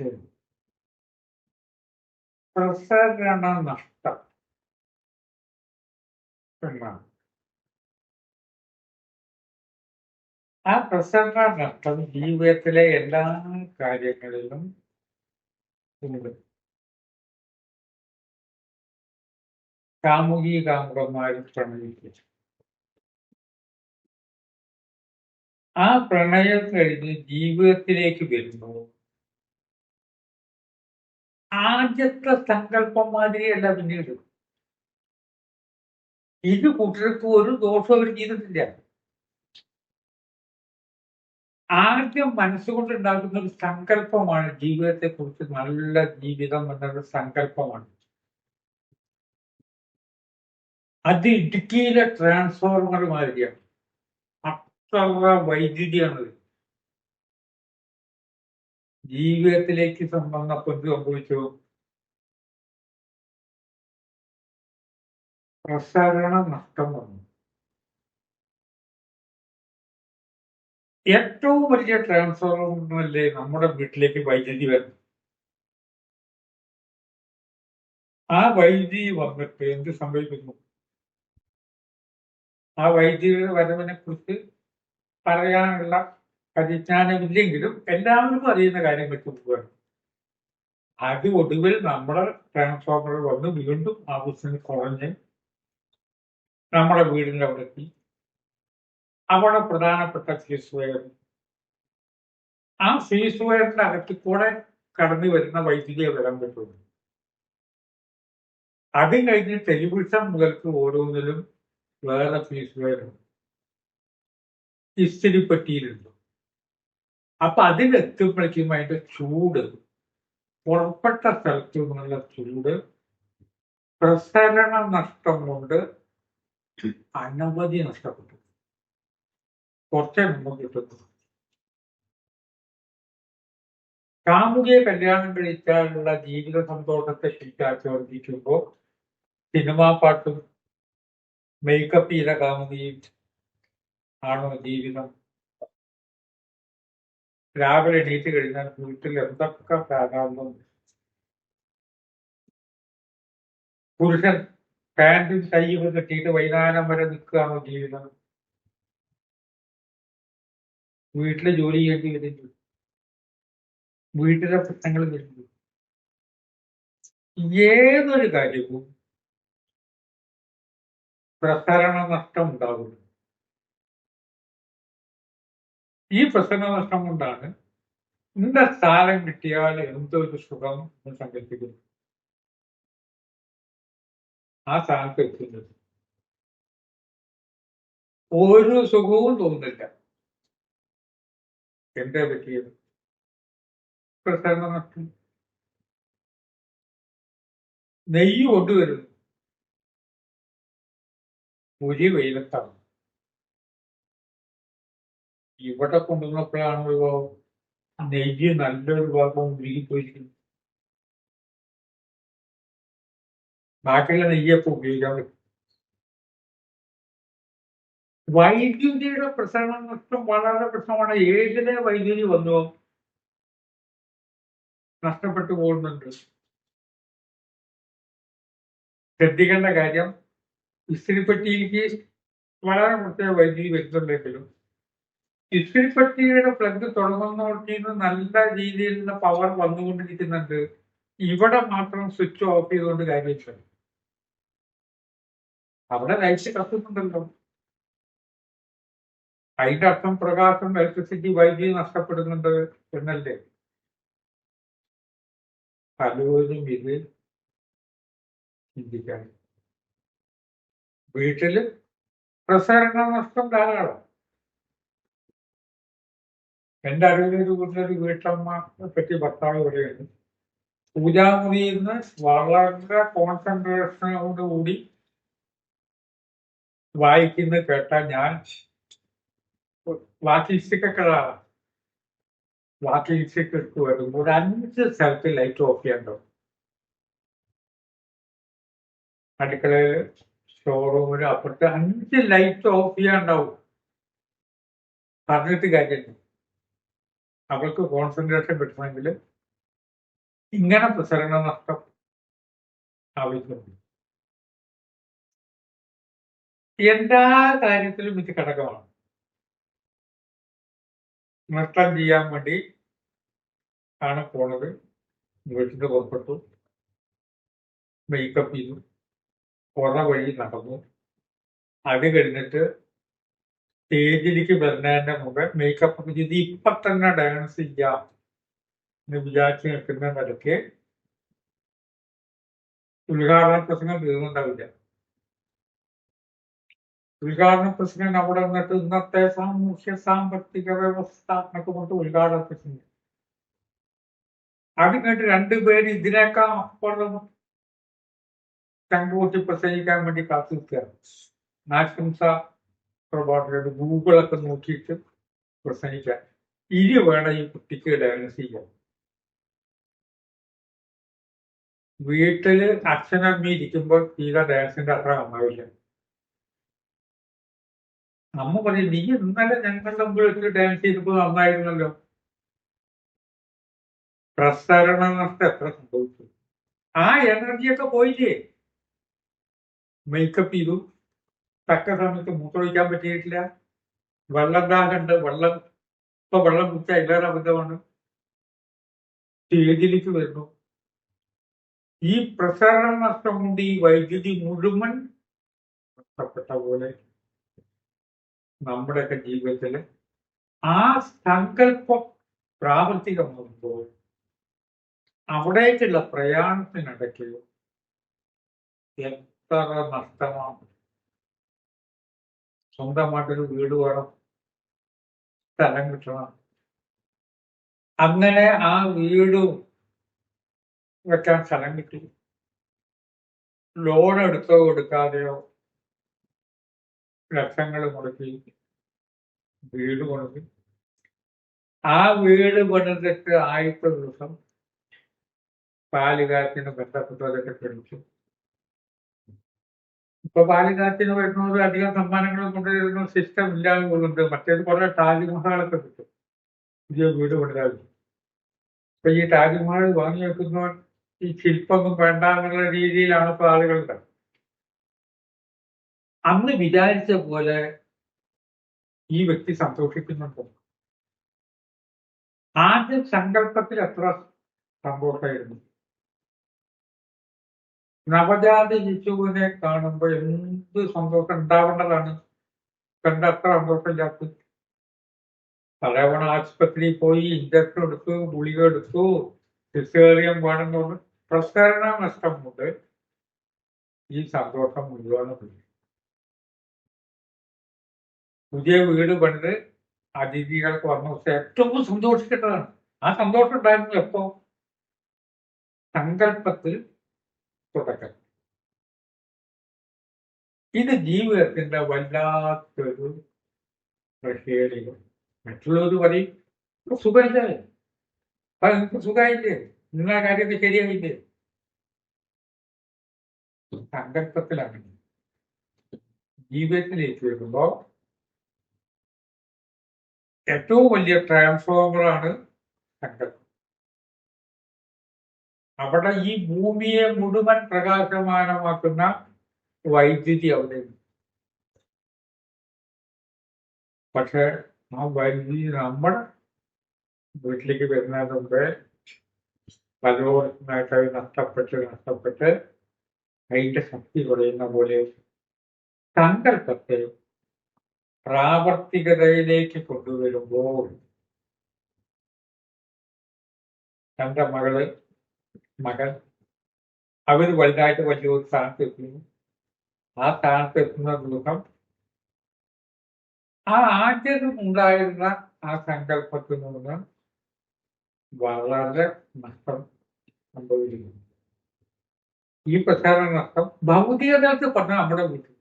വിഷയം പ്രസരണ നഷ്ടം. എന്നാണ്. ആ പ്രസരണ നഷ്ടം ജീവിതത്തിലെ എല്ലാ കാര്യങ്ങളിലും ഉണ്ട്. കാമുകി കാമുകന്മാരും പ്രണയിക്കും. ആ പ്രണയം കഴിഞ്ഞ് ജീവിതത്തിലേക്ക് വരുമ്പോൾ ആദ്യത്തെ സങ്കല്പം മാതിരിയല്ല പിന്നീട് ഇത് കൂട്ടർക്ക് ഒരു ദോഷം അവർ ചെയ്തിട്ടില്ല. ആദ്യം മനസ്സുകൊണ്ട് ഉണ്ടാക്കുന്ന ഒരു സങ്കല്പമാണ് ജീവിതത്തെ കുറിച്ച് നല്ല ജീവിതം എന്നൊരു സങ്കല്പമാണ്. അത് ഇടുക്കിയിലെ ട്രാൻസ്ഫോർമർ മാതിരിയാണ്. അത്ര വൈദ്യുതിയാണത്. ജീവിതത്തിലേക്ക് വന്നപ്പോൾ എന്ത് സംഭവിച്ചു. പ്രസരണ നഷ്ടം വന്നു. ഏറ്റവും വലിയ ട്രാൻസ്ഫോർമല്ലേ നമ്മുടെ വീട്ടിലേക്ക് വൈദ്യുതി വരുന്നു ആ വൈദ്യുതി വന്നിട്ട് എന്ത് സംഭവിക്കുന്നു? ആ വൈദ്യുതിയുടെ വരവിനെ കുറിച്ച് പറയാനുള്ള പരിജ്ഞാനമില്ലെങ്കിലും എല്ലാവർക്കും അറിയുന്ന കാര്യം പോവുകയാണ്. അത് ഒടുവിൽ നമ്മുടെ ട്രാൻസ്ഫോമർ വന്ന് വീണ്ടും ആവശ്യം കുറഞ്ഞ് നമ്മുടെ വീടിന്റെ അവിടെ എത്തി. അവിടെ പ്രധാനപ്പെട്ട ഫീസ് വയർ ആ ഫീസ് വയറിന്റെ അകത്തിൽ കൂടെ കടന്നു വരുന്ന വൈദ്യുതിയെ വരാൻ പറ്റുള്ളൂ അതും കഴിഞ്ഞ് ടെലിവിഷൻ മുതൽക്ക് ഓരോന്നിലും വേറെ ഫീസ് വയറുണ്ട് ഇസ്തിരിപ്പെട്ടിയിലുണ്ട് അപ്പൊ അതിലെത്തുമ്പോഴേക്കും അതിന്റെ ചൂട്. പുറപ്പെട്ട സ്ഥലത്ത് നിന്നുള്ള ചൂട്. പ്രസരണ നഷ്ടം കൊണ്ട് അനവധി നഷ്ടപ്പെട്ടു. കുറച്ചേ മുമ്പ് കിട്ടുന്നു. കാമുകിയെ കല്യാണം കഴിച്ചാലുള്ള ജീവിത സന്തോഷത്തെ ശരിക്കാച്ച് വർദ്ധിക്കുമ്പോൾ സിനിമാ പാട്ടും മേക്കപ്പ് ചെയ്ത കാമുകിയും ആണോ ജീവിതം രാവിലെ എണീറ്റ് കഴിഞ്ഞാൽ വീട്ടിൽ എന്തൊക്കെ പ്രാരാബ്ദം പുരുഷൻ പാന്റും കൈയും കെട്ടിയിട്ട് വൈകുന്നേരം വരെ നിൽക്കുകയാണോ ജീവിതം വീട്ടിലെ ജോലി ചെയ്യേണ്ടി വരുന്നു വീട്ടിലെ പ്രശ്നങ്ങൾ വരുന്നു ഏതൊരു കാര്യവും പ്രസരണ നഷ്ടം ഉണ്ടാകുന്നു. ഈ പ്രസരണ നഷ്ടം കൊണ്ടാണ് ഇന്ന സ്ഥാനം കിട്ടിയാൽ എന്തൊരു സുഖം എന്ന് സങ്കല്പിക്കുന്നു ആ സ്ഥാനത്ത് എത്തുന്നത് ഒരു സുഖവും തോന്നുന്നില്ല. എന്താ പറ്റിയത്? നഷ്ടം നെയ്യ് കൊണ്ടുവരുന്നു. ഒരു വെയിലത്താണ്. ഇവിടെ കൊണ്ടുവന്നപ്പോഴാണ് വിഭവം നെയ്യ് നല്ലൊരു ഭാഗം ഉരുകിപ്പോയിരിക്കുന്നു ബാക്കിയുള്ള നെയ്യൊക്കെ ഉപയോഗിക്കാൻ പറ്റും. വൈദ്യുതിയുടെ പ്രസരണ നഷ്ടം വളരെ പ്രശ്നമാണ്. ഏതിലെ വൈദ്യുതി വന്നു. നഷ്ടപ്പെട്ടു പോകുന്നുണ്ട്. ശ്രദ്ധിക്കേണ്ട കാര്യം ഇസ്തിരിപ്പെട്ടിയിലേക്ക് വളരെ പ്രത്യേക വൈദ്യുതി വരുന്നുണ്ടെങ്കിലും ഇസ്തിരിപ്പെട്ടിയുടെ പ്ലഗ് തുടങ്ങുന്നോടത്ത് നല്ല രീതിയിലുള്ള പവർ വന്നുകൊണ്ടിരിക്കുന്നുണ്ട്. ഇവിടെ മാത്രം സ്വിച്ച് ഓഫ് ചെയ്തുകൊണ്ട് കാര്യമില്ല അവിടെ ലൈറ്റ് കത്തുന്നുണ്ടല്ലോ. അതിന്റെ അർത്ഥം പ്രകാശം ഇലക്ട്രിസിറ്റി വൈദ്യുതി നഷ്ടപ്പെടുന്നുണ്ട് എന്നല്ലേ? പലരും ഇത് ചിന്തിക്കാൻ വീട്ടിൽ പ്രസരണ നഷ്ടം ധാരാളം. എന്റെ ഒരു വീട്ടിലൊരു വീട്ടമ്മ പറ്റി ഭർത്താവ് പറയുന്നു പൂജാമുറിയിൽ നിന്ന് വളരെ കോൺസെൻട്രേഷനോട് കൂടി വായിക്കുന്നത് കേട്ടാൽ ഞാൻ വാക്കിസ്റ്റിക്കൊക്കെ വാക്കിസ്റ്റിക്ക് എടുത്ത് വരുമ്പോൾ ഒരു അഞ്ച് സ്ഥലത്ത് ലൈറ്റ് ഓഫ് ചെയ്യണ്ടോ? അടുക്കളയിൽ ഷോറൂമിൽ അപ്പുറത്ത് അഞ്ച് ലൈറ്റ് ഓഫ് ചെയ്യാണ്ടാവും. പറഞ്ഞിട്ട് കാര്യമില്ല. അവൾക്ക് കോൺസെൻട്രേഷൻ കിട്ടണമെങ്കിൽ ഇങ്ങനെ പ്രസരണ നഷ്ടം ആവശ്യമുണ്ട്. എല്ലാ കാര്യത്തിലും ഇത് ഘടകമാണ്. നൃത്തം ചെയ്യാൻ വേണ്ടി ആണ് പോണത്. വീട്ടിന് പുറപ്പെട്ടു. മേക്കപ്പ് ചെയ്തു. പുറ വഴി നടന്നു. അത് കഴിഞ്ഞിട്ട് സ്റ്റേജിലേക്ക് വരുന്നതിന്റെ മുമ്പ് മേക്കപ്പ് ഒക്കെ ചെയ്ത് ഇപ്പൊ തന്നെ ഡാൻസ് ചെയ്യാം എന്ന് വിചാരിച്ച് നിൽക്കുന്ന നിലയ്ക്ക് ഉദ്ഘാടന പ്രസംഗം തീർന്നുണ്ടാവില്ല ഉദ്ഘാടന പ്രസംഗം അവിടെ നിന്നിട്ട് ഇന്നത്തെ സാമൂഹ്യ സാമ്പത്തിക വ്യവസ്ഥ എന്നൊക്കെ കൊണ്ട് ഉദ്ഘാടന പ്രസംഗം. അത് കേട്ട് രണ്ടുപേര് ഇതിനേക്കാൾ അപ്പുറം തങ്കൂട്ടി പ്രസംഗിക്കാൻ വേണ്ടി കാത്തു നിൽക്കുകയാണ് പ്രഭാഷകർ ഗൂഗിളൊക്കെ നോക്കിയിട്ട് പ്രസംഗിക്കാൻ ഇനി വേണം ഈ കുട്ടിക്ക് ഡയഗ്നോസ് ചെയ്യാൻ. വീട്ടിൽ അച്ഛനമ്മ ഇരിക്കുമ്പോൾ തീരെ ഡയസിന്റെ അത്ര നന്നാവില്ല. അമ്മ പറയും നീ ഇന്നലെ ഞങ്ങളുടെ മുമ്പിൽ ഡാൻസ് ചെയ്തപ്പോൾ നന്നായിരുന്നല്ലോ. പ്രസരണ നഷ്ടം എത്ര സംഭവിച്ചു. ആ എനർജിയൊക്കെ പോയില്ലേ? മേക്കപ്പ് ചെയ്തു. തക്ക സമയത്ത് മൂത്രമൊഴിക്കാൻ പറ്റിയിട്ടില്ല. വെള്ളം ദാഹമുണ്ട് വെള്ളം ഇപ്പൊ വെള്ളം കുടിച്ചാൽ എല്ലാവരും അബദ്ധമാണ്. സ്റ്റേജിലേക്ക് വരുന്നു. ഈ പ്രസരണ നഷ്ടം കൊണ്ട് ഈ വൈദ്യുതി മുഴുവൻ നഷ്ടപ്പെട്ട പോലെ നമ്മുടെയൊക്കെ ജീവിതത്തിൽ ആ സങ്കല്പം പ്രാവർത്തികമാകുമ്പോൾ അവിടേക്കുള്ള പ്രയാണത്തിനിടയ്ക്ക് എത്ര നഷ്ടമാണ് സ്വന്തമായിട്ടൊരു വീട് വേണം. സ്ഥലം കിട്ടണം. അങ്ങനെ ആ വീട് വെക്കാൻ സ്ഥലം കിട്ടി. ലോൺ എടുത്തോ എടുക്കാതെയോ ലക്ഷങ്ങൾ മുടക്കി വീട് മുടക്കി. ആ വീട് പണിതിട്ട് ആദ്യത്തെ ദിവസം പാലുകാരത്തിന് ബന്ധപ്പെട്ടവരൊക്കെ ക്ഷണിച്ചു. ഇപ്പൊ പാലുകാരത്തിന് വരുന്നവർ അധികം സമ്മാനങ്ങൾ കൊണ്ടുവരുന്ന സിസ്റ്റം ഇല്ലാതെ പോകുന്നുണ്ട്. മറ്റേത് കുറെ താജ്മഹാളൊക്കെ കിട്ടും. പുതിയ വീട് പണിതാൽ ഇപ്പൊ ഈ താജ്മഹൽ വാങ്ങി വെക്കുന്നവൻ ഈ ശില്പമൊന്നും വേണ്ട എന്നുള്ള രീതിയിലാണ് ഇപ്പൊ ആളുകളുടെ അന്ന് വിചാരിച്ച പോലെ ഈ വ്യക്തി സന്തോഷിക്കുന്നുണ്ട്? ആദ്യം സങ്കല്പത്തിൽ എത്ര സന്തോഷമായിരുന്നു. നവജാത ശിശുവിനെ കാണുമ്പോൾ എന്ത് സന്തോഷം ഉണ്ടാവേണ്ടതാണ് കണ്ട അത്ര സന്തോഷമില്ലാത്ത അതേപോലെ ആശുപത്രിയിൽ പോയി ഇഞ്ചക്ഷൻ എടുത്തു ഗുളിക എടുത്തു സിസേറിയം വേണമെന്ന് പറഞ്ഞു പ്രസരണ നഷ്ടം കൊണ്ട് ഈ സന്തോഷം മുഴുവനും പുതിയ വീട് പണിത് അതിഥികൾക്ക് വന്ന ദിവസം ഏറ്റവും സന്തോഷിക്കേണ്ടതാണ്. ആ സന്തോഷം ഉണ്ടായിരുന്നു എപ്പോ? സങ്കല്പത്തിൽ തുടക്കം. ഇത് ജീവിതത്തിന്റെ വല്ലാത്തൊരു പ്രത്യേകതയും മറ്റുള്ളവർ പറയും "ഇപ്പൊ സുഖമില്ലേ? അത് നിങ്ങൾക്ക് സുഖമായില്ലേ? നിങ്ങളെ കാര്യമൊക്കെ ശരിയായില്ലേ? സങ്കല്പത്തിലാണ് ജീവിതത്തിലേക്ക് വരുമ്പോ ഏറ്റവും വലിയ ട്രാൻസ്ഫോമറാണ് സങ്കല്പം. അവിടെ ഈ ഭൂമിയെ മുഴുവൻ പ്രകാശമാനമാക്കുന്ന വൈദ്യുതി അവിടെ ഉണ്ട്. പക്ഷെ ആ വൈദ്യുതി നമ്മുടെ വീട്ടിലേക്ക് വരുന്നതിന് മുമ്പേ പലവർക്കുമായിട്ട് അത് നഷ്ടപ്പെട്ട് നഷ്ടപ്പെട്ട് അതിന്റെ ശക്തി കുറയുന്ന പോലെ സങ്കല്പത്തെ പ്രാവർത്തികതയിലേക്ക് കൊണ്ടുവരുമ്പോൾ തന്റെ മകൾ മകൻ അവർ വലുതായിട്ട് വലിയൊരു സ്ഥാനത്ത് എത്തുന്നു. ആ സ്ഥാനത്ത് എത്തുന്ന ദിവസം ആ ആദ്യം ഉണ്ടായിരുന്ന ആ സങ്കല്പത്തിൽ നിന്ന് വളരെ നഷ്ടം സംഭവിക്കുന്നു. ഈ പ്രചാരണ നഷ്ടം ഭൗതിക തലത്തിൽ പറഞ്ഞാൽ നമ്മുടെ വീട്ടിൽ.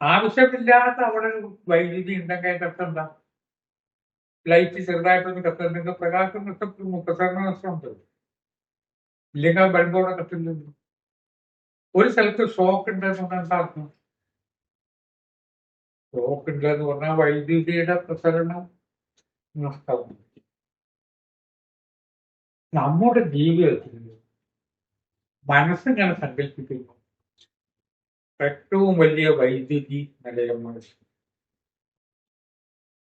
ആവശ്യമില്ലാത്ത അവിടെ വൈദ്യുതി ഉണ്ടെങ്കിൽ അർത്ഥം എന്താ? ലൈറ്റ് ചെറുതായിട്ടൊന്ന് കത്തുന്നുണ്ടെങ്കിൽ പ്രകാശം നഷ്ടപ്പെടുന്നു പ്രസരണ നഷ്ടമുണ്ട് ഇല്ലെങ്കിൽ ആ ബൾബോടെ കത്തില്ലല്ലോ ഒരു സ്ഥലത്ത് ഷോക്ക് ഉണ്ട് എന്ന് പറഞ്ഞാൽ എന്താ അർത്ഥം? ഷോക്ക് ഉണ്ടെന്ന് പറഞ്ഞാൽ വൈദ്യുതിയുടെ പ്രസരണം നഷ്ടമാണ്. നമ്മുടെ ജീവിതത്തിൽ മനസ്സിങ്ങനെ സങ്കല്പിക്കുന്നു. ഏറ്റവും വലിയ വൈദ്യുതി നിലയം മനസ്സ്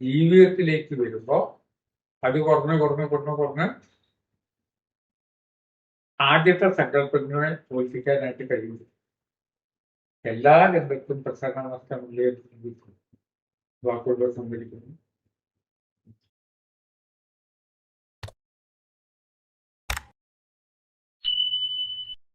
ജീവിതത്തിലേക്ക് വരുമ്പോ അത് കുറഞ്ഞ് കുറഞ്ഞ് കുറഞ്ഞ് കുറഞ്ഞ് ആദ്യത്തെ സങ്കല്പങ്ങളെ തോൽപ്പിക്കാനായിട്ട് കഴിയുന്നു എല്ലാ രംഗത്തും പ്രസരണ നഷ്ടമില്ലേ വാക്കുകൾ സംഭരിക്കുന്നു.